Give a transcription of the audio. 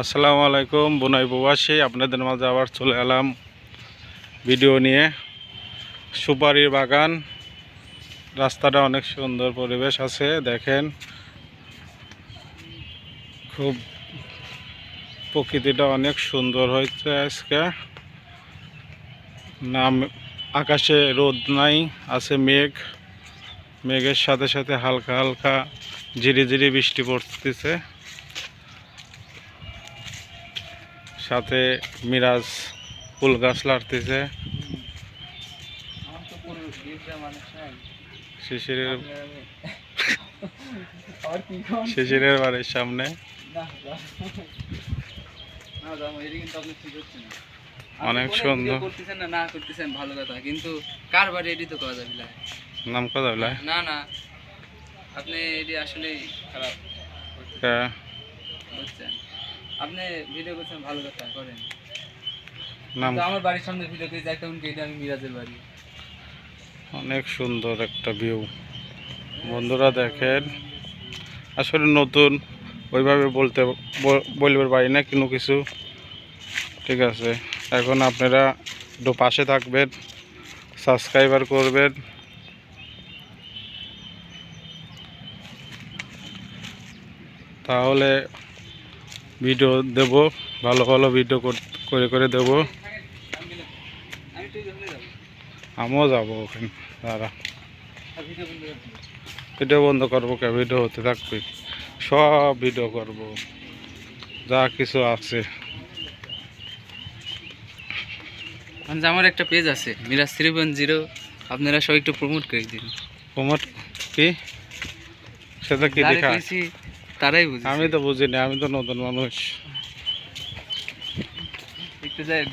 আসসালামু আলাইকুম, বুনাই প্রবাসী, আপনাদের মাঝে আবার চলে এলাম ভিডিও নিয়ে। সুপারির বাগান, রাস্তাটা অনেক সুন্দর পরিবেশ আছে, দেখেন। খুব প্রকৃতিটা অনেক সুন্দর হয়েছে আজকে। নাম, আকাশে রোদ নাই, আছে মেঘ। মেঘের সাথে সাথে হালকা হালকা ঝিরি ঝিরি বৃষ্টি পড়তেছে। সাথে মিরাজ ফুল গাছ লাড়তেছে। শিশিরের শিশিরের বাড়ির সামনে। অনেক সুন্দর। করতেছেন না না করতেছেন ভালো কথা কিন্তু কার বাড়ি এটি তো করা যাবে নাম কথা বলে না না। আপনি এটি আসলে খারাপ। হ্যাঁ, আপনি ভিডিও করছেন ভালো কথা করেন। তো আমার বাড়ির সামনে ভিডিও করে একটা উনকে এটা আমি মিরাজের বাড়ি। অনেক সুন্দর একটা ভিউ বন্ধুরা দেখেন আসলে নতুন ওইভাবে বলতে বলবার পারি না কোনো কিছু। ঠিক আছে এখন আপনারা একটু পাশে থাকবেন সাবস্ক্রাইবার করবেন। তাহলে ভিডিও দেব ভালো ভালো ভিডিও কর- করে দেব। আমিও যাব ওখানে দাঁড়া। ভিডিও বন্ধ করব কে? ভিডিও হতে থাকবে। সব ভিডিও করব। যা কিছু আছে। মানে আমার একটা পেজ আছে মিরাজ থ্রি জিরো। আপনারা সবাই একটু প্রমোট করে দিন। প্রমোট কি? সেটা কি দেখা তারাই বুঝি আমি তো বুঝিনি আমি তো নতুন মানুষ। একটু যাই।